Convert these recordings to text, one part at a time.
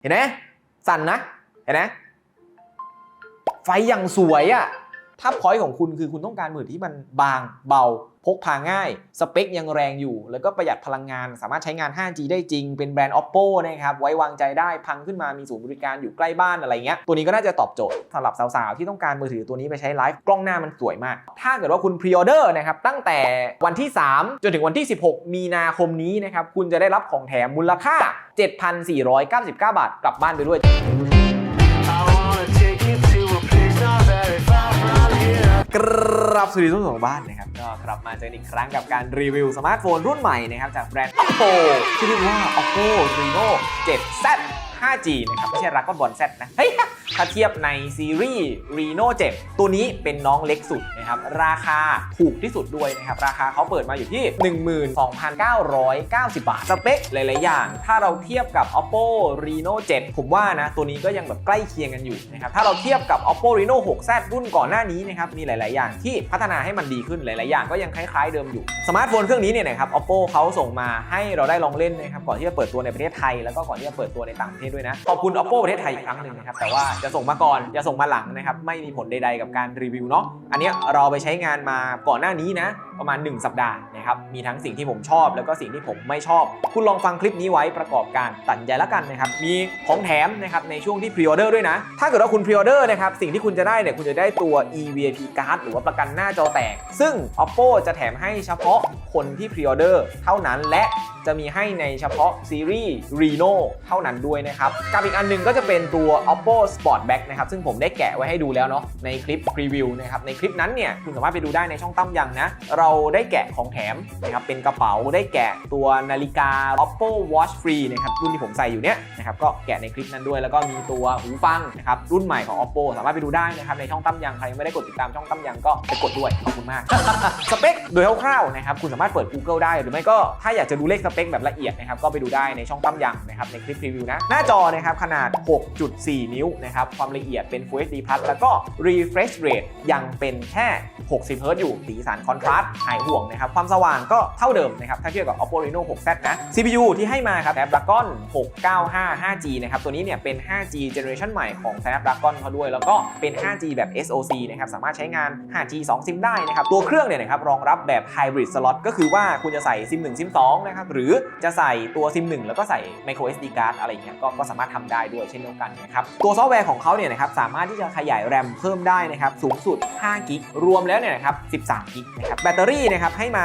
เห็นไหมสั่นนะ เห็นไหมไฟอย่างสวยอะ ถ้าพอยต์ของคุณคือคุณต้องการมือถือที่มันบางเบา พกพาง่าย สเปคยังแรงอยู่ แล้วก็ประหยัดพลังงาน สามารถใช้งาน 5G ได้จริง เป็นแบรนด์ Oppo นะครับ ไว้วางใจได้ พังขึ้นมา มีศูนย์บริการอยู่ใกล้บ้านอะไรเงี้ย ตัวนี้ก็น่าจะตอบโจทย์สำหรับสาวๆ ที่ต้องการมือถือตัวนี้ไปใช้ไลฟ์ กล้องหน้ามันสวยมาก ถ้าเกิดว่าคุณพรีออเดอร์นะครับ ตั้งแต่วันที่ 3 จนถึงวันที่ 16 มีนาคมนี้นะครับ คุณจะได้รับของแถมมูลค่า 7,499 บาท กลับบ้านไปด้วย กรับสวัสดีทุกของบ้านนะครับก็กลับมาเจอกันอีกครั้งกับการรีวิวสมาร์ทโฟนรุ่นใหม่นะครับจากแบรนด์ Oppo ที่เรียกว่า Oppo Reno 7Z 5G นะครับไม่ใช่รักก็บอล Z นะเฮ้ยถ้าเทียบในซีรีส์ Reno 7 ตัวนี้เป็นน้องเล็กสุด นะครับราคาถูกที่สุดด้วยนะครับราคาเขาเปิดมาอยู่ที่ 12,990 บาท สเปคหลาย ๆ อย่าง ถ้าเราเทียบกับ Oppo Reno 7 ผมว่านะตัวนี้ก็ยังแบบใกล้เคียงกันอยู่นะครับถ้าเราเทียบกับ Oppo Reno 6Z รุ่นก่อนหน้านี้นะครับมีหลาย ๆ อย่างที่พัฒนาให้มันดีขึ้นหลาย ๆ อย่างก็ยังคล้าย ๆ เดิมอยู่สมาร์ทโฟนเครื่องนี้เนี่ยนะครับ Oppo เขาส่งมาให้เราได้ลองเล่นนะครับก่อนที่จะเปิดตัวในประเทศไทย แล้วก็ก่อนที่จะเปิดตัวในต่างประเทศด้วยนะขอบคุณ Oppo ประเทศไทยอีกครั้งหนึ่งนะครับแต่ว่าจะส่งมาก่อนจะส่งมาหลังนะครับไม่มีผลใด ๆ กับการรีวิวเนาะอันนี้ยเราไปใช้งานมาก่อนหน้านี้นะ ประมาณ 1 สัปดาห์นะครับ มีทั้งสิ่งที่ผมชอบ แล้วก็สิ่งที่ผมไม่ชอบ คุณลองฟังคลิปนี้ไว้ประกอบการตัดใจแล้วกันนะครับ มีของแถมนะครับในช่วงที่พรีออเดอร์ด้วยนะ ถ้าเกิดว่าคุณพรีออเดอร์นะครับสิ่งที่คุณจะได้เนี่ยคุณจะได้ตัว eVIP card หรือว่าประกันหน้าจอแตก ซึ่ง Oppo จะแถมให้เฉพาะคนที่พรีออเดอร์เท่านั้นและจะมีให้ในเฉพาะซีรีส์ Reno เท่านั้นด้วยนะครับกับอีกอันหนึงก็จะเป็นตัว Oppo Sport Back นะครับซึ่งผมได้แกะไว้ให้ดูแล้วเนาะในคลิปพรีวิวนะครับในคลิปนั้นเนี่ยคุณสามารถไปดูได้ในช่องตั้มยังนะ เราได้แกะของแถมนะครับเป็นกระเป๋าได้แกะตัวนาฬิกา Oppo Watch Free นะครับรุ่นที่ผมใส่อยู่เนี่ยนะครับก็แกะในคลิปนั้นด้วย แล้วก็มีตัวหูฟังนะครับรุ่นใหม่ของ Oppo สามารถไปดูได้นะครับในช่องตั้มยังใครไม่ได้กดติดตามช่องตั้มยังก็ไปกดด้วยขอบคุณมากสเปคโดยคร่าวๆนะครับคุณสามารถเปิด Google ได้หรือไม่ก็ถ้าอยากจะดูเลขสเปคแบบละเอียดนะครับก็ไปดูได้ในช่องตั้มยังนะครับในคลิปรีวิวนะหน้าจอนะครับขนาด 6.4 นิ้วนะครับความละเอียดเป็น Full HD Plus แล้วก็ refresh rate ยังเป็นแค่60 Hz อยู่สีสันคอนทราสต์หายห่วงนะครับความสว่างก็เท่าเดิมนะครับถ้าเทียบกับ Oppo Reno 6Z นะ CPU ที่ให้มาครับ Snapdragon 695 5G นะครับตัวนี้เนี่ยเป็น 5G generation ใหม่ของ Snapdragon เขาด้วย แล้วก็เป็น 5G แบบ SoC นะครับสามารถใช้งาน 5G 2ซิมได้นะครับตัวเครื่องเนี่ยนะครับรองรับแบบ hybrid slot ก็คือว่าคุณจะใส่ซิม1ซิม2นะครับหรือจะใส่ตัวซิม1แล้วก็ใส่ micro SD card อะไรเงี้ยก็ก็สามารถทำได้ด้วยเช่นเดียวกันนะครับตัวซอฟต์แวร์ของเขาเนี่ยนะครับสามารถที่จะขยายแรมเพิ่มได้นะครับสูงสุด5กิกรวมแล้วเนี่ยนะครับ 13 กิกนะครับ แบตเตอรี่นะครับให้มา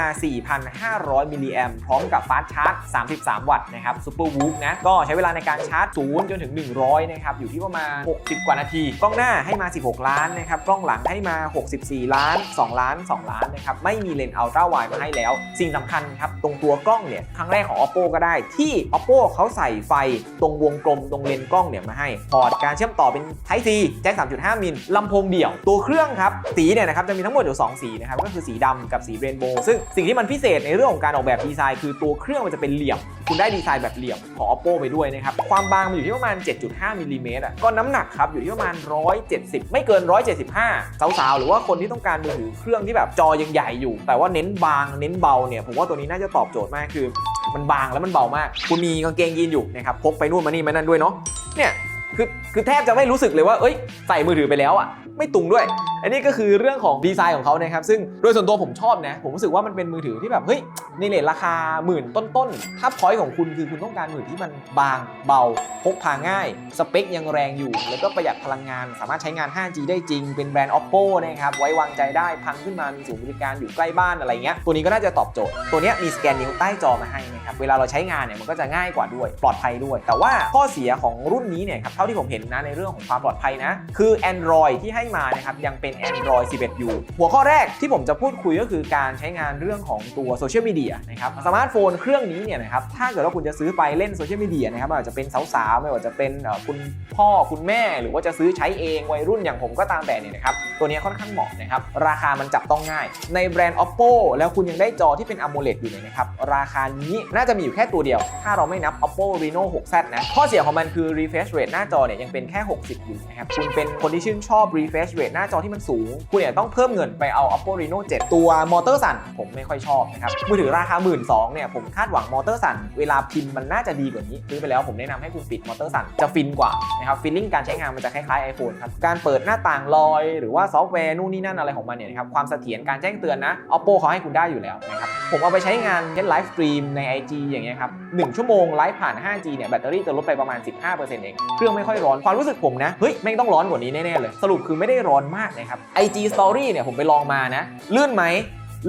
4,500 มิลลิแอมพร้อมกับฟาสชาร์จ 33 วัตต์นะครับซูเปอร์วูฟนะ ก็ใช้เวลาในการชาร์จ 0 จนถึง 100 นะครับ อยู่ที่ประมาณ 60 กว่านาที กล้องหน้าให้มา 16 ล้านนะครับ กล้องหลังให้มา 64 ล้าน 2 ล้าน 2 ล้านนะครับ ไม่มีเลนส์อัลตร้าไวด์มาให้แล้ว สิ่งสำคัญครับ ตรงตัวกล้องเนี่ย ครั้งแรกของ Oppo ก็ได้ ที่ Oppo เขาใส่ไฟตรงวงกลมตรงเลนส์กล้องเนี่ยมาให้ พอร์ตการเชื่อมต่อเป็น Type C แจ็ค3.5 มิลลำโพงเดี่ยว ตัวเครื่องครับ สีเนี่ยนะครับจะมีทั้งหมดอยู่2สีนะครับก็คือสีดำกับสีเรนโบว์ซึ่งสิ่งที่มันพิเศษในเรื่องของการออกแบบดีไซน์คือตัวเครื่องมันจะเป็นเหลี่ยม คุณได้ดีไซน์แบบเหลี่ยมของ Oppo ไปด้วยนะครับความบางมันอยู่ที่ประมาณ 7.5มิลลิเมตรอะก็น้ำหนักครับอยู่ที่ประมาณ 170 ไม่เกิน 175 สาวๆ หรือว่าคนที่ต้องการมือถือเครื่องที่แบบจอยังใหญ่อยู่ แต่ว่าเน้นบางเน้นเบาเนี่ยผมว่าตัวนี้น่าจะตอบโจทย์มากคือมันบางแล้วมันเบามาก คุณมีกางเกงยีนอยู่นะครับพกไปนู่นมานี่มานั่นด้วยเนาะเนี่ยคือคือแทบจะไม่รู้สึกเลยว่าเอ้ยใส่มือถือไปแล้วอะ ไม่ตุงด้วย อันนี้ก็คือเรื่องของดีไซน์ของเขานะครับ ซึ่งโดยส่วนตัวผมชอบนะ ผมรู้สึกว่ามันเป็นมือถือที่แบบ เฮ้ย ในเลทราคาหมื่นต้นๆ ถ้าพอยต์ของคุณคือคุณต้องการมือถือที่มันบางเบา พกพาง่าย สเปคยังแรงอยู่ แล้วก็ประหยัดพลังงาน สามารถใช้งาน 5G ได้จริง เป็นแบรนด์ Oppo นะครับ ไว้วางใจได้ พังขึ้นมา มีศูนย์บริการอยู่ใกล้บ้านอะไรเงี้ย ตัวนี้ก็น่าจะตอบโจทย์ ตัวนี้มีสแกนนิ้วใต้จอมาให้นะครับ เวลาเราใช้งานเนี่ยมันก็จะง่ายกว่าด้วย ปลอดภัยด้วย แต่ว่าข้อเสียของรุ่นนี้เนี่ยครับ เท่าที่ผมเห็นนะในเรื่องของความปลอดภัยนะ คือ Android ที่ให้มานะครับยังเป็น Android 11อยู่ หัวข้อแรกที่ผมจะพูดคุยก็คือการใช้งานเรื่องของตัวโซเชียลมีเดียนะครับสมาร์ทโฟนเครื่องนี้เนี่ยนะครับถ้าเกิดว่าคุณจะซื้อไปเล่นโซเชียลมีเดียนะครับไม่ว่าจะเป็นสาวๆไม่ว่าจะเป็นคุณพ่อคุณแม่ หรือว่าจะซื้อใช้เองวัยรุ่นอย่างผมก็ตามแต่เนี่ยนะครับตัวนี้ค่อนข้างเหมาะนะครับราคามันจับต้องง่าย ในแบรนด์ Oppo แล้วคุณยังได้จอที่เป็น AMOLED อยู่เนี่ยนะครับราคานี้น่าจะมีอยู่แค่ตัวเดียว ถ้าเราไม่นับ Oppo Reno 6Z นะข้อเสียของมันคือ refresh rate หน้าจอเนี่ยยังเป็นแค่ 60 อยู่นะครับคุณเป็นคนที่ชื่นชอบ refresh rate หน้าจอที่มันสูง คุณเนี่ยต้องเพิ่มเงินไปเอา Oppo Reno 7 ตัวมอเตอร์สั่นผมไม่ค่อยชอบนะครับ มือถือราคา 1 2ื่นเนี่ยผมคาดหวังมอเตอร์สั่นเวลาพิมพ์มันน่าจะดีกว่านี้ซื้อไปแล้วผมแนะนำให้คุณปิดมอเตอร์สั่นจะฟินกว่านะครับฟีลลิ่งการใช้งานมันจะคล้ายๆ iPhone ครับการเปิดหน้าต่างลอย หรือว่าซอฟต์แวร์นู่นนี่นั่นอะไรของมันเนี่ยนะครับความเสถียรการแจ้งเตือนนะ Oppo เขาให้คุณได้อยู่แล้วนะครับผมเอาไปใช้งานเล่นไลฟ์สตรีมใน IG อย่างเงี้ยครับหนึ่งชั่วโมงไลฟ์ผ่าน 5G เนี่ยแบตเตอรี่จะลดไปประมาณ 15%เองเครื่องไม่ค่อยร้อนความรู้สึกผมนะเฮ้ยแม่งต้องร้อนกว่านี้แน่ๆเลยสรุปคือไม่ได้ร้อนมากนะครับ IG Story เนี่ยผมไปลองมานะ ลื่นไหม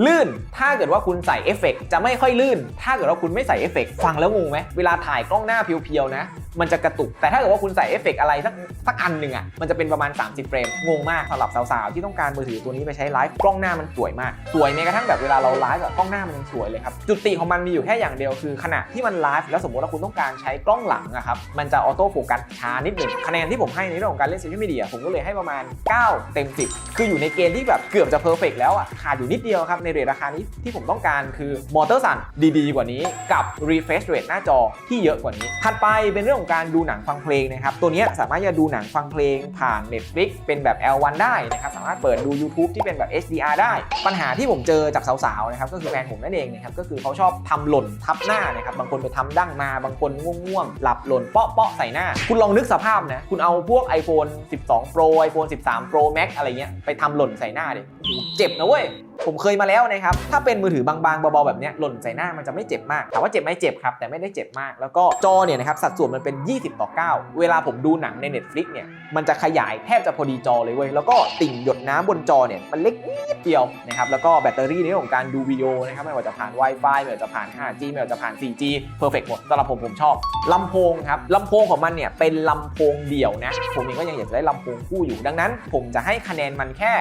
ลื่น ถ้าเกิดว่าคุณใส่เอฟเฟกต์จะไม่ค่อยลื่น ถ้าเกิดว่าคุณไม่ใส่เอฟเฟกต์ฟังแล้วงงไหมเวลาถ่ายกล้องหน้าเพียวๆนะ มันจะกระตุก แต่ถ้าเกิดว่าคุณใส่เอฟเฟกต์อะไรสักสักอันหนึ่งอะ มันจะเป็นประมาณ 30 เฟรม งงมากสำหรับสาวๆ ที่ต้องการมือถือตัวนี้ไปใช้ไลฟ์กล้องหน้ามันสวยมาก สวยแม้กระทั่งแบบเวลาเราไลฟ์แบบกล้องหน้ามันยังสวยเลยครับ จุดติของมันมีอยู่แค่อย่างเดียวคือขณะที่มันไลฟ์แล้วสมมติว่าคุณต้องการใช้กล้องหลังอะครับ มันจะออโต้โฟกัสช้านิดหนึ่งคะแนนที่ผมให้ในเรื่องของการเล่นโซเชียลมีเดียผมก็เลยให้ประมาณ 9 เต็ม 10 คืออยู่ในเกณฑ์ที่แบบเกือบจะเพอร์เฟกแล้วอะขาดอยู่นิดเดียวครับในเรทราคานี้ที่ผมต้องการคือมอเตอร์สั่นดีๆ กว่านี้กับ refresh rate หน้าจอที่เยอะกว่านี้ ถัดไปเป็นเรื่องของการดูหนังฟังเพลงนะครับ ตัวนี้สามารถจะดูหนังฟังเพลงผ่าน Netflix เป็นแบบ L1 ได้นะครับ สามารถเปิดดู YouTube ที่เป็นแบบ HDR ได้ ปัญหาที่ผมเจอจากสาวๆนะครับก็คือแฟนผมนั่นเองนะครับก็คือเขาชอบทำหล่นทับหน้านะครับบางคนไปทำดั้งมาบางคนง่วงๆหลับหล่นเปาะๆใส่หน้า คุณลองนึกสภาพนะคุณเอาพวก iPhone 12 Pro iPhone 13 Pro Max อะไรเงี้ยไปทำหล่นใส่หน้าดิโอ้โหเจ็บนะเว้ย ผมเคยมาแล้วนะครับ ถ้าเป็นมือถือบางๆเบาๆแบบนี้หล่นใส่หน้ามันจะไม่เจ็บมากถามว่าเจ็บไหมเจ็บครับ แต่ไม่ได้เจ็บมาก แล้วก็จอเนี่ยนะครับสัดส่วนมันเป็น 20 ต่อ 9 เวลาผมดูหนังใน Netflix เนี่ยมันจะขยายแทบจะพอดีจอเลยเว้ยแล้วก็ติ่งหยดน้ำบนจอเนี่ยมันเล็กนิดเดียวนะครับแล้วก็แบตเตอรี่ในเรื่องของการดูวิดีโอนะครับไม่ว่าจะผ่าน Wi-Fi ไม่ว่าจะผ่าน 5G ไม่ว่าจะผ่าน 4G perfect หมดสำหรับผมผมชอบลำโพงครับลำโพงของมันเนี่ยเป็นลำโพงเดี่ยวนะผมเองก็ยังอยากจะได้ลำโพงคู่อยู่ดังนั้น ผมจะให้คะแนนมันแค่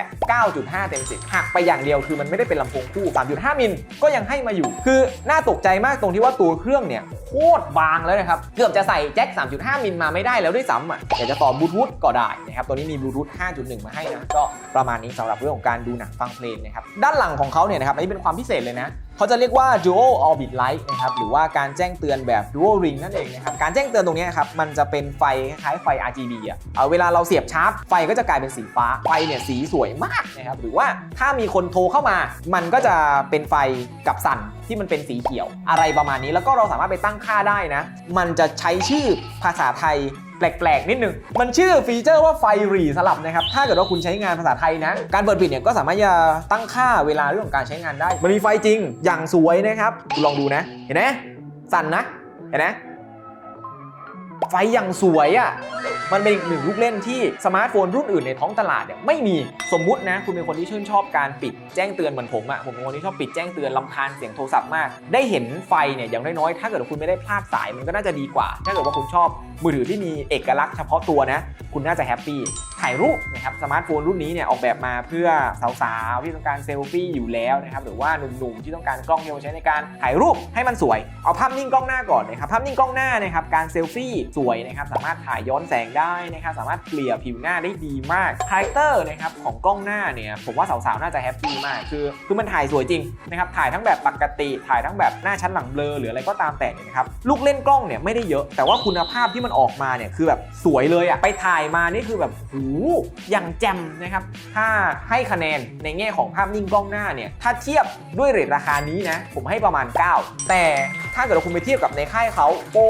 9.5 เต็ม10หักไปอย่างเดียวคือมันไม่ได้เป็นลำโพงคู่ 3.5 มิลก็ยังให้มาอยู่ คือน่าตกใจมากตรงที่ว่าตัวเครื่องเนี่ยโคตรบางแล้วนะครับ เกือบจะใส่แจ็ค 3.5 มิลมาไม่ได้แล้วด้วยซ้ำอะอยากจะต่อบลูทูธก็ได้นะครับตัวนี้มีบลูทูธ 5.1 มาให้นะก็ประมาณนี้สำหรับเรื่องของการดูหนังฟังเพลงนะครับด้านหลังของเขาเนี่ยนะครับอันนี้เป็นความพิเศษเลยนะ เขาจะเรียกว่า Dual Orbit Light นะครับหรือว่าการแจ้งเตือนแบบ Dual Ring นั่นเองนะครับการแจ้งเตือนตรงนี้ครับมันจะเป็นไฟคล้ายไฟ RGB อะเอาเวลาเราเสียบชาร์จไฟก็จะกลายเป็นสีฟ้าไฟเนี่ยสีสวยมากนะครับหรือว่าถ้ามีคนโทรเข้ามา มันก็จะเป็นไฟกับสั่นที่มันเป็นสีเขียวอะไรประมาณนี้ แล้วก็เราสามารถไปตั้งค่าได้นะ มันจะใช้ชื่อภาษาไทย แปลกๆ นิดนึง มันชื่อฟีเจอร์ว่าไฟหรีสลับนะครับ ถ้าเกิดว่าคุณใช้งานภาษาไทยนะ การเปิดปิดเนี่ยก็สามารถจะตั้งค่าเวลาเรื่องของการใช้งานได้ มันมีไฟจริงอย่างสวยนะครับลองดูนะ เห็นไหมสั่นนะ เห็นไหม ไฟอย่างสวยอะ่ะมันเป็นอีกหนึ่งลูกเล่นที่สมาร์ทโฟนรุ่นอื่นในท้องตลาดเนี่ยไม่มีสมมุตินะ คุณเป็นคนที่ชื่นชอบการปิดแจ้งเตือนเหมือนผมอะ่ะผมเป็นคนที่ชอบปิดแจ้งเตือนลำคาญเสียงโทรศัพท์มาก ได้เห็นไฟเนี่ยอย่างน้อยๆถ้าเกิดคุณไม่ได้พลาดสายมันก็น่าจะดีกว่า ถ้าเกิดว่าคุณชอบมือถือที่มีเอกลักษณ์เฉพาะตัวนะ คุณน่าจะแฮปปี้ถ่ายรูปนะครับสมาร์ทโฟนรุ่นนี้เนี่ยออกแบบมาเพื่อสาวๆ ที่ต้องการเซลฟี่อยู่แล้วนะครับหรือว่าหนุ่มๆ ที่ต้องการกล้องที่เอาไว้ใช้ในการถ่ายรูปให้มันสวย เอาภาพนิ่งกล้องหน้าก่อนนะครับภาพนิ่งกล้องหน้านะครับการเซลฟี่สวยนะครับสามารถถ่ายย้อนแสงได้นะครับสามารถเกลี่ยผิวหน้าได้ดีมากคาแรคเตอร์นะครับของกล้องหน้าเนี่ยผมว่าสาวๆน่าจะแฮปปี้มากคือคือมันถ่ายสวยจริงนะครับถ่ายทั้งแบบปกติถ่ายทั้งแบบหน้าชั้นหลังเบลอหรืออะไรก็ตามแต่เนี่ยนะครับลูกเล่นกล้องเนี่ยไม่ได้เยอะ แต่ว่าคุณภาพที่มันออกมาเนี่ยคือแบบสวยเลยอะไปถ่ายมานี่คือแบบหูอย่างแจ่มนะครับ ถ้าให้คะแนนในแง่ของภาพนิ่งกล้องหน้าเนี่ย ถ้าเทียบด้วยเรทราคานี้นะ ผมให้ประมาณ 9 แต่ถ้าเกิดว่าคุณไปเทียบกับในค่ายเขา Oppo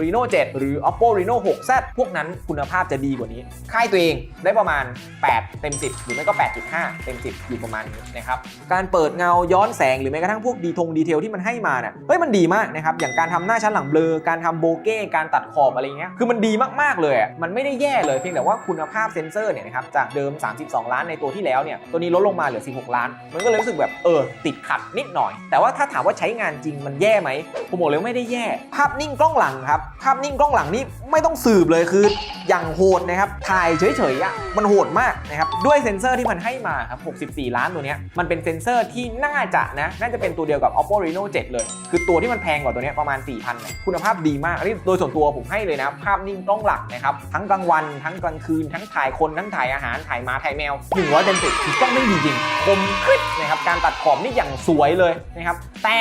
Reno 7 หรือ Oppo Reno 6Z พวกนั้นคุณภาพจะดีกว่านี้ ค่ายตัวเองได้ประมาณ 8 เต็ม 10 หรือไม่ก็ 8.5 เต็ม 10 อยู่ประมาณนี้นะครับ การเปิดเงาย้อนแสงหรือแม้กระทั่งพวกดีทงดีเทลที่มันให้มาเนี่ยเฮ้ยมันดีมากนะครับ อย่างการทำหน้าชั้นหลังเบลอ การทำโบเก้ การตัดขอบอะไรเงี้ย คือมันดีมากๆเลย มันไม่ได้แย่เลยเพียงแต่ว่าคุณภาพซนเซอร์เนี่ยนะครับจากเดิม 32 ล้านในตัวที่แล้วเนี่ยตัวนี้ลดลงมาเหลือ 16 ล้าน มันก็เลยรู้สึกแบบเออติดขัดนิดหน่อย แต่ว่าถ้าถามว่าใช้งานจริงมันแย่ไหมผมบอกเลยไม่ได้แย่ ภาพนิ่งกล้องหลังครับภาพนิ่งกล้องหลังนี่ไม่ต้องสืบเลยคืออย่างโหดนะครับถ่ายเฉยๆอะมันโหดมากนะครับด้วยเซนเซอร์ที่มันให้มาครับ 64 ล้านตัวเนี้ยมันเป็นเซนเซอร์ที่น่าจะนะน่าจะเป็นตัวเดียวกับ Oppo Reno 7 เลย คือตัวที่มันแพงกว่าตัวเนี้ยประมาณ 4,000 คุณภาพดีมากอันนี้โดยส่วนตัวผมให้เลยนะภาพนิ่งกล้องหลังนะครับทั้งกลางวันทั้งกลางคืนทั้งถ่ายคนทั้งถ่ายอาหารถ่ายหมาถ่ายแมว100เต็ม10คือกล้องไม่ดีจริงคมคลิปนะครับการตัดขอบนี่อย่างสวยเลยนะครับแต่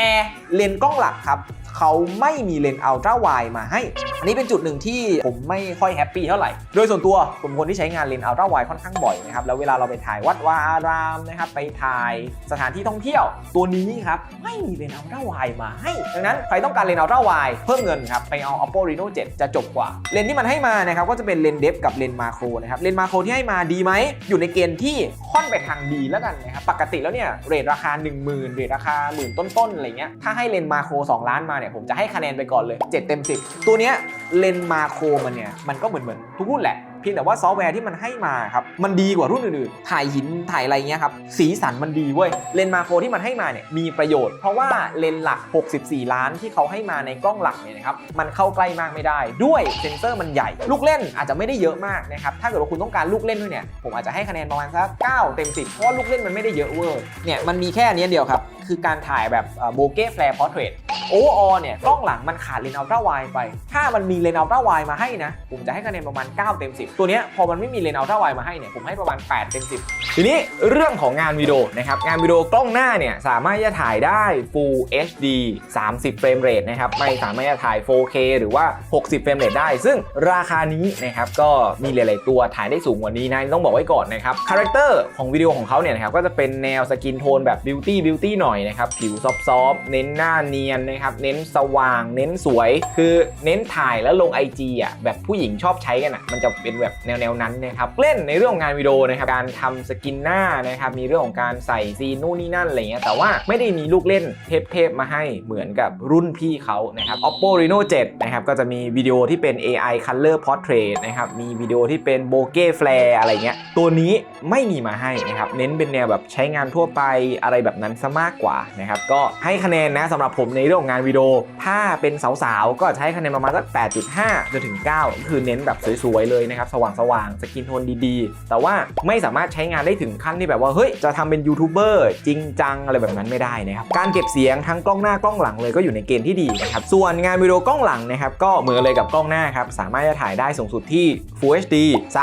เลนส์กล้องหลักครับ เขาไม่มีเลนส์อัลตร้าไวมาให้ อันนี้เป็นจุดหนึ่งที่ผมไม่ค่อยแฮปปี้เท่าไหร่ โดยส่วนตัวผมคนที่ใช้งานเลนส์อัลตร้าไวค่อนข้างบ่อยนะครับ แล้วเวลาเราไปถ่ายวัดวาอารามนะครับ ไปถ่ายสถานที่ท่องเที่ยว ตัวนี้ครับไม่มีเลนส์อัลตร้าไวมาให้ ดังนั้นใครต้องการเลนส์อัลตร้าไวเพิ่มเงินครับไปเอา Oppo Reno 7 จะจบกว่า เลนส์ที่มันให้มานะครับก็จะเป็นเลนส์เดฟกับเลนส์มาโครนะครับ เลนส์มาโครที่ให้มาดีไหม อยู่ในเกณฑ์ที่ค่อนไปทางดีแล้วกันนะครับ ปกติแล้วเนี่ยเรทราคา 10,000เรทราคาหมื่นต้นๆอะไรเงี้ย ถ้าให้เลนส์มาโคร 2 ล้านมาเนี่ยผมจะให้คะแนนไปก่อนเลย 7 เต็ม 10 ตัวเนี้ยเลนมาโครมันเนี่ยมันก็เหมือนเหมือนทุกรุ่นแหละเพียงแต่ว่าซอฟต์แวร์ที่มันให้มาครับมันดีกว่ารุ่นอื่นๆ ถ่ายหินถ่ายอะไรเงี้ยครับสีสันมันดีเว้ยเลนมาโครที่มันให้มาเนี่ยมีประโยชน์ เพราะว่าเลนหลัก 64 ล้านที่เขาให้มาในกล้องหลักเนี่ยนะครับมันเข้าใกล้มากไม่ได้ ด้วยเซนเซอร์มันใหญ่ ลูกเล่นอาจจะไม่ได้เยอะมากนะครับถ้าเกิดว่าคุณต้องการลูกเล่นด้วยเนี่ยผมอาจจะให้คะแนนประมาณสัก9เต็ม 10 เพราะลูกเล่นมันไม่ได้เยอะเวอร์เนี่ยมันมีแค่อันเนี้ยเดียวครับคือการถ่ายแบบโบเก้แฟร์พอร์เทรต โอเวอร์เนี่ยกล้องหลังมันขาดเลนส์อัลตร้าไวไป ถ้ามันมีเลนส์อัลตร้าไวมาให้นะ ผมจะให้คะแนนประมาณ 9 เต็ม 10 ตัวเนี้ยพอมันไม่มีเลนส์อัลตร้าไวมาให้เนี่ยผมให้ประมาณ 8 เต็ม 10 ทีนี้เรื่องของงานวิดีโอนะครับงานวิดีโอกล้องหน้าเนี่ยสามารถจะถ่ายได้ Full HD 30 เฟรมเรทนะครับไม่สามารถจะถ่าย 4K หรือว่า 60 เฟรมเรทได้ ซึ่งราคานี้นะครับก็มีหลาย ๆ ตัวถ่ายได้สูงกว่านี้นะต้องบอกไว้ก่อนนะครับคาแรคเตอร์ของวิดีโอของเขาเนี่ยนะครับก็จะเป็นแนวสกินโทนแบบบิวตี้บิวตี้หน่อยนะครับผิวซอฟๆเน้นหน้าเนียนนะครับ เน้นสว่าง เน้นสวย คือเน้นถ่ายแล้วลง IG อะแบบผู้หญิงชอบใช้กันอะ มันจะเป็นแบบแนวๆนั้นนะครับเล่นในเรื่องของงานวิดีโอนะครับการทำสกินหน้านะครับมีเรื่องของการใส่ซีนนู่นนี่นั่นอะไรเงี้ยแต่ว่าไม่ได้มีลูกเล่นเทพๆมาให้เหมือนกับรุ่นพี่เขานะครับ Oppo Reno 7 นะครับก็จะมีวิดีโอที่เป็น AI Color Portrait นะครับมีวิดีโอที่เป็น Bokeh Flare อะไรเงี้ยตัวนี้ไม่มีมาให้นะครับเน้นเป็นแนวแบบใช้งานทั่วไปอะไรแบบนั้นซะมากกว่านะครับก็ให้คะแนนนะสำหรับผมในเรื่องงานวิดีโอ ถ้าเป็นสาวๆ ก็จะให้คะแนนประมาณสัก 8.5จนถึง 9 ก็คือเน้นแบบสวยๆ เลยนะครับ สว่างๆ สกินโทนดีๆ แต่ว่าไม่สามารถใช้งานได้ถึงขั้นที่แบบว่า เฮ้ย จะทำเป็นยูทูบเบอร์จริงจัง อะไรแบบนั้นไม่ได้นะครับ การเก็บเสียงทั้งกล้องหน้ากล้องหลังเลยก็อยู่ในเกณฑ์ที่ดีนะครับ ส่วนงานวิดีโอกล้องหลังนะครับก็เหมือนเลยกับกล้องหน้าครับ สามารถจะถ่ายได้สูงสุดที่ Full HD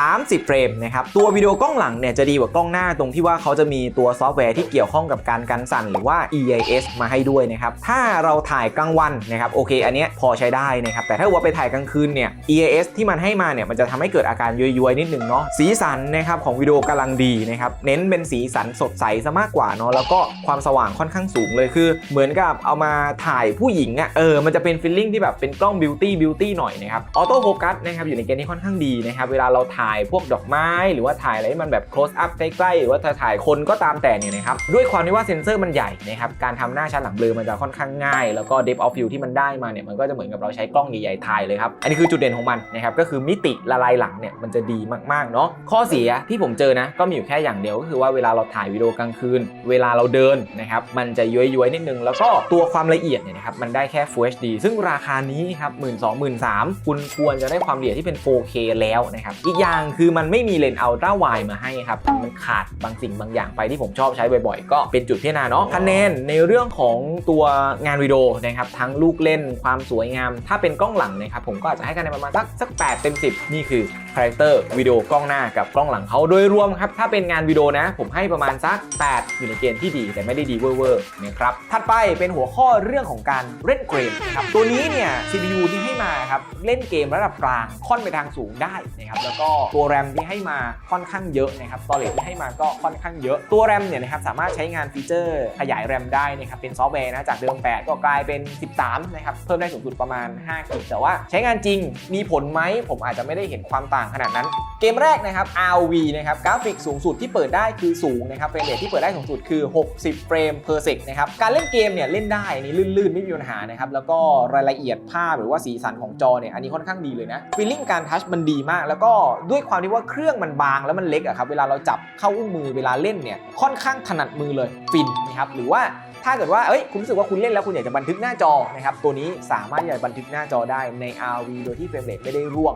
30 เฟรมนะครับตัววิดีโอกล้องหลังเนี่ยจะดีกว่ากล้องหน้าตรงที่ว่าเขาจะมีตัวซอฟต์แวร์ที่เกี่ยวข้องกับการกันสั่นหรือว่า EIS มาให้ด้วยนะครับถ้าเราถ่ายกลางวันนะครับโอเค อันเนี้ยพอใช้ได้นะครับแต่ถ้าว่าไปถ่ายกลางคืนเนี่ย EIS ที่มันให้มาเนี่ยมันจะทำให้เกิดอาการย้วยๆนิดนึงเนาะสีสันนะครับของวิดีโอกำลังดีนะครับเน้นเป็นสีสันสดใสซะมากกว่าเนาะแล้วก็ความสว่างค่อนข้างสูงเลยคือ เหมือนกับเอามาถ่ายผู้หญิงอะ่ะเออมันจะเป็นฟีลลิ่งที่แบบเป็นกล้องบิวตี้บิวตี้หน่อยนะครับออโต้โฟกัสนะครับอยู่ในเกณฑ์ที่ค่อนข้างดีนะครับเวลาเราถ่ายพวกดอกไม้ หรือว่าถ่ายอะไรที่มันแบบ close up ใกล้ๆหรือว่าถ่ายคนก็ตามแต่เนี่ยนะครับด้วยความที่ว่าเซ็นเซอร์มันใหญ่นะครับการทำหน้าชัดหลังเบลอมันจะค่อนข้างง่ายแล้วก็ depth of field ที่มันได้มาเนี่ยมันก็จะเหมือนกับเราใช้กล้องใหญ่ๆถ่ายเลยครับ อันนี้คือจุดเด่นของมันนะครับก็คือมิติละลายหลังเนี่ยมันจะดีมากๆเนาะข้อเสียที่ผมเจอนะก็มีอยู่แค่อย่างเดียวก็คือว่าเวลาเราถ่ายวิดีโอกลางคืน เวลาเราเดินนะครับมันจะย้วยๆนิดนึง แล้วก็ตัวความละเอียดเนี่ยนะครับมันได้แค่ Full HD ซึ่งราคานี้ครับหมื่นสองหมื่นสามคุณควรจะได้ความละเอียดที่เป็น 4K แล้วนะครับอีกอย่างคือมันไม่มีเลนส์อัลตร้าไวมาให้ครับมันขาดบางสิ่งบางอย่างไปที่ผมชอบใช้บ่อยๆ ก็เป็นจุดพิจารณาเนาะคะแนนในเรื่องของตัวงานวิดีโอนะครับทั้งลูกเล่นความสวยงาม ถ้าเป็นกล้องหลังนะครับผมก็อาจจะให้คะแนนประมาณสักสัก8เต็ม10 นี่คือ คาแรคเตอร์วิดีโอกล้องหน้ากับกล้องหลังเขาโดยรวมครับ ถ้าเป็นงานวิดีโอนะ ผมให้ประมาณสัก 8 อยู่ในเกณฑ์ที่ดีแต่ไม่ได้ดีเวอร์ๆนะครับถัดไปเป็นหัวข้อเรื่องของการเล่นเกมครับตัวนี้เนี่ย CPU ที่ให้มาครับเล่นเกมระดับกลางค่อนไปทางสูงได้นะครับแล้วก็ตัวแรมที่ให้มาค่อนข้างเยอะนะครับสตอเรจที่ให้มาก็ค่อนข้างเยอะตัวแรมเนี่ยนะครับสามารถใช้งานฟีเจอร์ขยายแรมได้นะครับเป็นซอฟต์แวร์นะจากเดิม 8 ก็กลายเป็น 13นะครับเพิ่มได้สูงสุดประมาณ5กิกแต่ว่าใช้งานจริงมีผลไหมผมอาจจะไม่ได้เห็นความต่างขนาดนั้น เกมแรกนะครับ RV นะครับกราฟิกสูงสุดที่เปิดได้คือสูงนะครับเฟรมเรทที่เปิดได้สูงสุดคือ 60 เฟรม per sec นะครับการเล่นเกมเนี่ยเล่นได้นี่ลื่นๆ ไม่มีปัญหานะครับแล้วก็รายละเอียดภาพหรือว่าสีสันของจอเนี่ยอันนี้ค่อนข้างดีเลยนะฟีลลิ่งการทัชมันดีมาก แล้วก็ด้วยความที่ว่าเครื่องมันบางแล้วมันเล็กอะครับเวลาเราจับเข้าอุ้งมือเวลาเล่นเนี่ยค่อนข้างถนัดมือเลยฟินนะครับหรือว่า ถ้าเกิดว่าเอ้ยคุณรู้สึกว่าคุณเล่นแล้วคุณอยากจะบันทึกหน้าจอนะครับตัวนี้สามารถที่จะบันทึกหน้าจอได้ใน RV โดยที่เฟรมเรทไม่ได้ร่วง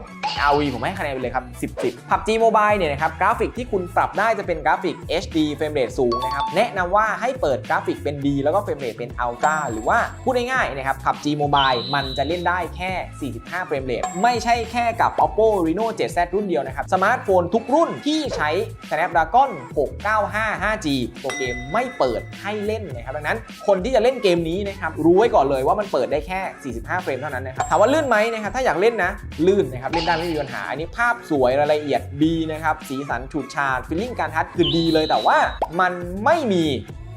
RV ผมให้คะแนนไปเลยครับ 10 10 PUBG Mobile เนี่ยนะครับกราฟิกที่คุณปรับได้จะเป็นกราฟิก HD เฟรมเรทสูงนะครับแนะนำว่าให้เปิดกราฟิกเป็น D แล้วก็เฟรมเรทเป็น Ultra หรือว่าพูดง่ายๆนะครับ PUBG Mobile มันจะเล่นได้แค่ 45 เฟรมเรทไม่ใช่แค่กับ Oppo Reno 7Z รุ่นเดียวนะครับสมาร์ทโฟนทุกรุ่นที่ใช้ Snapdragon 695 5G ตัวเกมไม่เปิดให้เล่นนะครับดังนั้นนั้นคนที่จะเล่นเกมนี้นะครับรู้ไว้ก่อนเลยว่ามันเปิดได้แค่ 45 เฟรมเท่านั้นนะครับถามว่าลื่นไหมนะครับถ้าอยากเล่นนะลื่นนะครับเล่นได้ไม่มีปัญหาอันนี้ภาพสวยรายละเอียดดีนะครับสีสันฉูดฉาดฟีลลิ่งการทัดคือดีเลยแต่ว่ามันไม่มี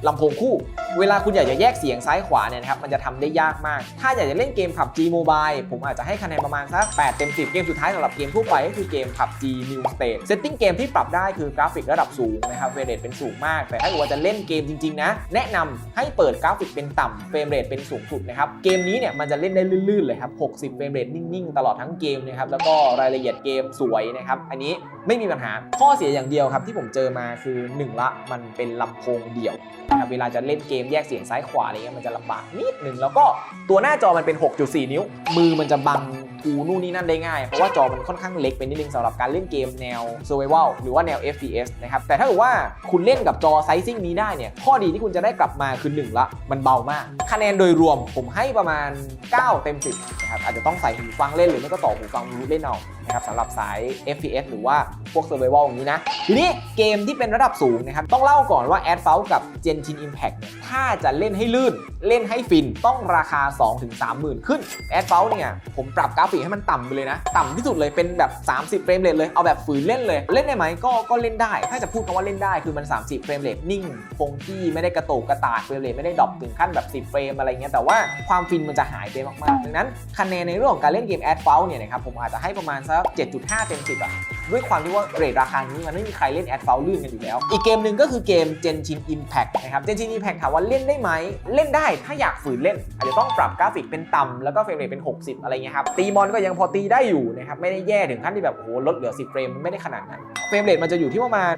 ลำโพงคู่ เวลาคุณอยากจะแยกเสียงซ้ายขวาเนี่ยนะครับมันจะทำได้ยากมาก ถ้าอยากจะเล่นเกม PUBG Mobile ผมอาจจะให้คะแนนประมาณสัก8เต็ม 10 เกมสุดท้ายสำหรับเกมทั่วไปก็คือเกม PUBG New State เซตติ้งเกมที่ปรับได้คือกราฟิกระดับสูงนะครับเฟรมเรทเป็นสูงมาก แต่ถ้าว่าจะเล่นเกมจริงๆนะ แนะนำให้เปิดกราฟิกเป็นต่ำเฟรมเรทเป็นสูงสุดนะครับเกมนี้เนี่ยมันจะเล่นได้ลื่นๆเลยครับ60เฟรมเรทนิ่งๆ ตลอดทั้งเกมนะครับแล้วก็รายละเอียดเกมสวยนะครับอันนี้ไม่มีปัญหา ข้อเสียอย่างเดียวครับที่ผมเจอมาคือหนึ่งละมันเป็นลำโพงเดี่ยวนะครับเวลาจะเล่นเกมแยกเสียงซ้ายขวาอะไรเงี้ยมันจะลำบากนิดหนึ่งแล้วก็ตัวหน้าจอมันเป็น 6.4 นิ้ว มือมันจะบัง กูนู่นนี่นั่นได้ง่าย เพราะว่าจอมันค่อนข้างเล็กเป็นนิดนึงสำหรับการเล่นเกมแนว survival หรือว่าแนว FPS นะครับแต่ถ้าเกิดว่าคุณเล่นกับจอไซซิ่งนี้ได้เนี่ยข้อดีที่คุณจะได้กลับมาคือ1ละมันเบามากคะแนนโดยรวมผมให้ประมาณ 9 เต็ม 10นะครับอาจจะต้องใส่หูฟังเล่นหรือไม่ก็ต่อหูฟังบลูทูธเล่นเอานะครับสำหรับสาย FPS หรือว่าพวก survival อย่างนี้นะ ทีนี้เกมที่เป็นระดับสูงนะครับ ต้องเล่าก่อนว่า a d f a l กับ Genshin Impact เนี่ยถ้าจะเล่นให้ลื่น เล่นให้ฟินต้องราคา 2-3หมื่นขึ้น a d f a l เนี่ยผมปรับกราฟิกให้มันต่ำไปเลยนะ ต่ำที่สุดเลยเป็นแบบ 30 เฟรมเรทเลยเอาแบบฝืนเล่นเลย เล่นได้ไหมก็ก็เล่นได้ ถ้าจะพูดคำว่าเล่นได้คือมัน 30 เฟรมเรทนิ่งคงที่ไม่ได้กระโตกกระตากเฟรมเรทไม่ได้ดรอปถึงขั้นแบบ10เฟรมอะไรเงี้ยแต่ว่าความฟินมันจะหายไปมากๆดังนั้นคะแนนในเรื่องของการเล่นเกม a d f a l เนี่ยนะครับผมอาจจะให้ประมาณสัก7.5เต็ม10อะ ด้วยความที่ว่าเรทราคานี้มันไม่มีใครเล่นแอดเฟลลื่นกันอยู่แล้ว อีกเกมหนึ่งก็คือเกม Genshin Impact นะครับ Genshin Impact ถามว่าเล่นได้ไหม เล่นได้ถ้าอยากฝืนเล่น อาจจะต้องปรับกราฟิกเป็นต่ำแล้วก็เฟรมเรทเป็น 60 อะไรเงี้ยครับ ตีมอนก็ยังพอตีได้อยู่นะครับ ไม่ได้แย่ถึงขั้นที่แบบโอ้โหลดเหลือ 10 เฟรมไม่ได้ขนาดนั้นเฟรมเรทมันจะอยู่ที่ประมาณ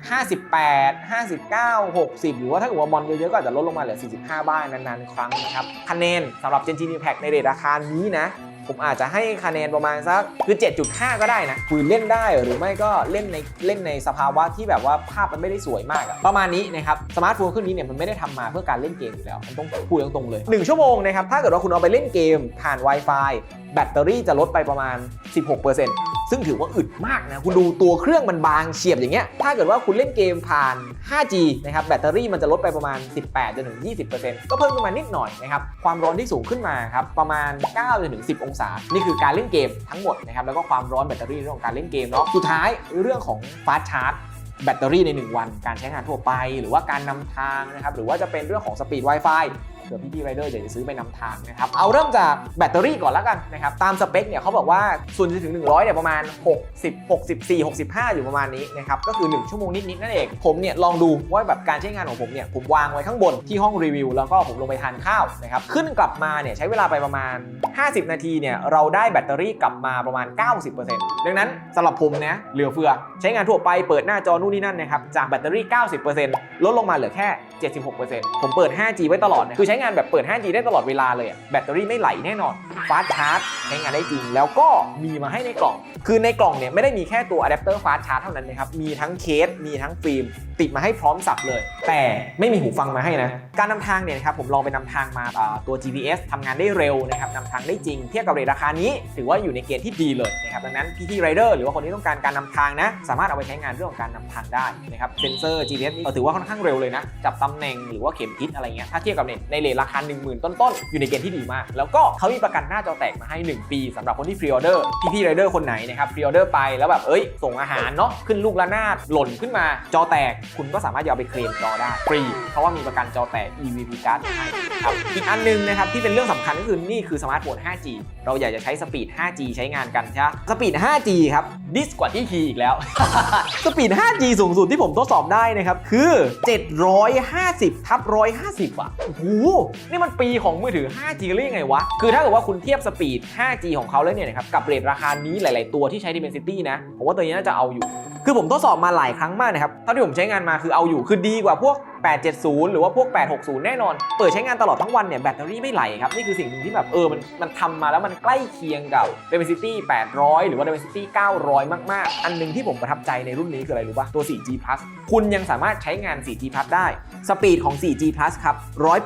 58 59 60 หรือว่าถ้าเกิดว่ามอนเยอะๆก็อาจจะลดลงมาเหลือ 45 บ้างนานๆครั้งนะครับคะแนนสำหรับ Genshin Impact ในเรทราคานี้นะ ผมอาจจะให้คะแนนประมาณสักคือ 7.5 ก็ได้นะคุยเล่นได้หรือไม่ก็เล่นในเล่นในสภาวะที่แบบว่าภาพมันไม่ได้สวยมากอะประมาณนี้นะครับสมาร์ทโฟนเครื่องนี้เนี่ยมันไม่ได้ทำมาเพื่อการเล่นเกมอยู่แล้วมันต้องพูดตรงๆเลย 1 ชั่วโมงนะครับถ้าเกิดว่าคุณเอาไปเล่นเกมผ่าน Wi-Fi แบตเตอรี่จะลดไปประมาณ 16%ซึ่งถือว่าอึดมากนะ คุณดูตัวเครื่องมันบางเฉียบอย่างเงี้ย ถ้าเกิดว่าคุณเล่นเกมผ่าน 5G นะครับแบตเตอรี่มันจะลดไปประมาณ 18จนถึง20%ก็เพิ่มขึ้นมานิดหน่อยนะครับ ความร้อนที่สูงขึ้นมาครับประมาณ9จนถึง10 องศา นี่คือการเล่นเกมทั้งหมดนะครับแล้วก็ความร้อนแบตเตอรี่เรื่องของการเล่นเกมเนาะสุดท้ายเรื่องของฟาสชาร์จแบตเตอรี่ใน 1 วัน การใช้งานทั่วไป หรือว่าการนำทางนะครับหรือว่าจะเป็นเรื่องของสปีด Wi-Fi เผื่อพี่ๆไรเดอร์อยากจะซื้อไปนำทางนะครับ เอาเริ่มจากแบตเตอรี่ก่อนแล้วกันนะครับ ตามสเปคเนี่ยเขาบอกว่า0ถึง 100เนี่ยประมาณ 60 64 65 อยู่ประมาณนี้นะครับ ก็คือ 1 ชั่วโมงนิดๆนั่นเอง ผมเนี่ยลองดูว่าแบบการใช้งานของผมเนี่ยผมวางไว้ข้างบนที่ห้องรีวิว แล้วก็ผมลงไปทานข้าวนะครับ ขึ้นกลับมาเนี่ยใช้เวลาไปประมาณ 50 นาทีเนี่ยเราได้แบตเตอรี่กลับมาประมาณ 90%ดังนั้นสำหรับผมนะเหลือเฟือ ใช้งานทั่วไปเปิดหน้าจอนู่นนี่นั่นนะครับจากแบตเตอรี่ 90%ลดลงมาเหลือแค่76%ผมเปิด 5G ไว้ตลอดนะคือใช้งานแบบเปิด 5G ได้ตลอดเวลาเลยอะแบตเตอรี่ไม่ไหลแน่นอนฟาสชาร์จใช้งานได้จริง แล้วก็มีมาให้ในกล่อง คือในกล่องเนี่ยไม่ได้มีแค่ตัวอะแดปเตอร์ฟาสชาร์จเท่านั้นนะครับ มีทั้งเคส มีทั้งฟิล์ม ติดมาให้พร้อมสับเลย แต่ไม่มีหูฟังมาให้นะ การนำทางเนี่ยนะครับผมลองไปนำทางมาอ่าตัว GPS ทำงานได้เร็วนะครับนำทางได้จริง เทียบกับเรทราคานี้ ถือว่าอยู่ในเกณฑ์ที่ดีเลยนะครับดังนั้นพี่ๆไรเดอร์หรือว่าคนที่ต้องการการนำทางนะสามารถเอาไปใช้งานเรื่องของการนำทางได้นะครับเซนเซอร์ GPS นี่เออถือว่าค่อนข้างเร็วเลยนะจับตำแหน่งหรือว่าเข็มทิศอะไรเงี้ยถ้าเทียบกับเนี่ยในเรทราคา 10,000 ต้นๆ อยู่ในเกณฑ์ที่ดีมาก แล้วก็เขามีประกันหน้าจอแตกมาให้ 1 ปีสำหรับคนที่พรีออเดอร์พี่ๆไรเดอร์คนไหนนะครับพรีออเดอร์ไปแล้วแบบเอ้ยส่งอาหารเนาะขึ้นลูกระนาดหล่นขึ้นมาจอแตก คุณก็สามารถเอาไปเคลมจอได้ฟรีเพราะว่ามีประกันจอแตก EVP card ให้ครับอีกอันหนึงนะครับที่เป็นเรื่องสำคัญก็คือนี่คือสมาร์ทโฟน 5G เราอยากจะใช้สปีด 5G ใช้งานกันใช่ไหมสปีด 5G ครับดิสกว่าที่คีอีกแล้ว สปีด 5G สูงสุดที่ผมทดสอบได้นะครับคือ 750ทับ150 อะโอ้โหนี่มันปีของมือถือ 5G หรือยังไงวะ คือถ้าเกิดว่าคุณเทียบสปีด 5G ของเขาแล้วเนี่ยนะครับกับเรทราคานี้หลาย ๆ ตัวที่ใช้ Dimensity นะผมว่าตัวนี้น่าจะเอาอยู่ คือผมทดสอบมาหลายครั้งมากนะครับเท่าที่ผมใช้งานมาคือเอาอยู่คือดีกว่าพวก 870 หรือว่าพวก 860 แน่นอน เปิดใช้งานตลอดทั้งวันเนี่ยแบตเตอรี่ไม่ไหลครับ นี่คือสิ่งหนึ่งที่แบบเออมันมันทำมาแล้วมันใกล้เคียงกับ Dimensity 800 หรือว่า Dimensity 900 มาก ๆ อันหนึงที่ผมประทับใจในรุ่นนี้คืออะไรรู้ป่ะ ตัว 4G Plus คุณยังสามารถใช้งาน 4G Plus ได้ สปีดของ 4G Plus ครับ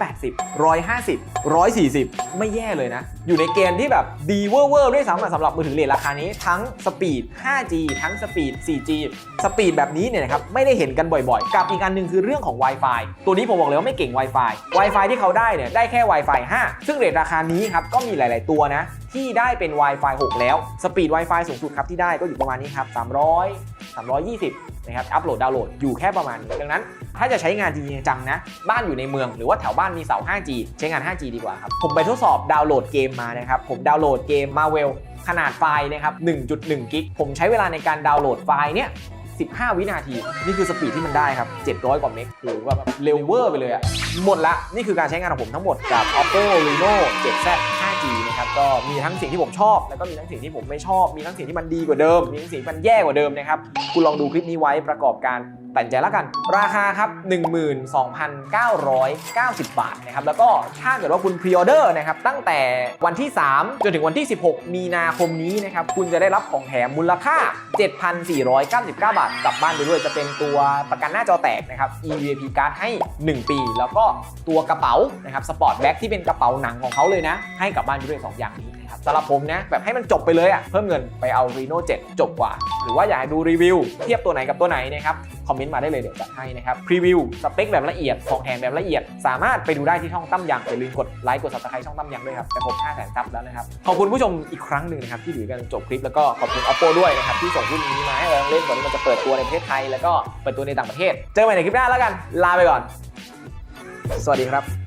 180 150 140 ไม่แย่เลยนะ อยู่ในเกณฑ์ที่แบบดีเวอร์เวอร์ด้วยซ้ำสำหรับมือถือเรทราคานี้ทั้งสปีด 5G ทั้งสปีด 4G สปีดแบบนี้เนี่ยนะครับไม่ได้เห็นกันบ่อยๆ กับอีกอันหนึ่งคือเรื่องของ Wi-Fi Wi-Fi ตัวนี้ผมบอกเลยว่าไม่เก่ง Wi-Fi Wi-Fi ที่เขาได้เนี่ยได้แค่ Wi-Fi 5 ซึ่งเรทราคานี้ครับก็มีหลาย ๆ ตัวนะ ที่ได้เป็น Wi-Fi 6 แล้ว สปีด Wi-Fi สูงสุดครับที่ได้ก็อยู่ประมาณนี้ครับ300 320 นะครับ อัปโหลด ดาวน์โหลด อยู่แค่ประมาณนี้ ดังนั้น ถ้าจะใช้งานจริงๆจังนะ บ้านอยู่ในเมือง หรือว่าแถวบ้านมีเสา 5G ใช้งาน 5G ดีกว่าครับ ผมไปทดสอบดาวน์โหลดเกมมานะครับ ผมดาวน์โหลดเกม Marvel ขนาดไฟล์นะครับ 1.1 กิก ผมใช้เวลาในการดาวน์โหลดไฟล์เนี่ย 15 วินาที นี่คือสปีดที่มันได้ครับ 700 กว่าเมกโอ้โหแบบเร็วเวอร์ไปเลยอะหมดละ นี่คือการใช้งานของผมทั้งหมดกับ Oppo Reno 7Z 5G นะครับก็มีทั้งสิ่งที่ผมชอบ แล้วก็มีทั้งสิ่งที่ผมไม่ชอบ มีทั้งสิ่งที่มันดีกว่าเดิม มีทั้งสิ่งที่มันแย่กว่าเดิมนะครับคุณลองดูคลิปนี้ไว้ประกอบการตัดใจแล้วกัน ราคาครับ 12,990 บาทนะครับแล้วก็ถ้าเกิดว่าคุณพรีออเดอร์นะครับตั้งแต่วันที่ 3 จนถึงวันที่ 16 มีนาคมนี้นะครับคุณจะได้รับของแถมมูลค่า 7,499 บาทกลับบ้านไปด้วยจะเป็นตัวประกันหน้าจอแตกนะครับ EVP card ให้ 1 ปี แล้วก็ตัวกระเป๋านะครับสปอร์ตแบ็กที่เป็นกระเป๋าหนังของเขาเลยนะ ให้กลับบ้านไปด้วย 2 อย่างนี้ ครับสำหรับผมนะแบบให้มันจบไปเลยอะเพิ่มเงินไปเอา Reno 7 จบกว่า หรือว่าอยากให้ดูรีวิว เทียบตัวไหนกับตัวไหนนะครับคอมเมนต์มาได้เลยเดี๋ยวจัดให้นะครับพรีวิวสเปคแบบละเอียดของแถมแบบละเอียด สามารถไปดูได้ที่ช่องตั้มยังอย่าลืมกดไลค์กด subscribe ช่องตั้มยังด้วยครับจะครบ5แสนซับแล้วนะครับขอบคุณผู้ชมอีกครั้งหนึ่งนะครับที่ดูกันจนจบคลิปแล้วก็ขอบคุณ oppo ด้วยนะครับที่ส่งรุ่นนี้มาให้เราเล่นก่อนที่มันจะเปิดตัวในประเทศไทยแล้วก็เปิดตัวในต่างประเทศ เจอกันใหม่ในคลิปหน้าแล้วกันลาไปก่อน สวัสดีครับ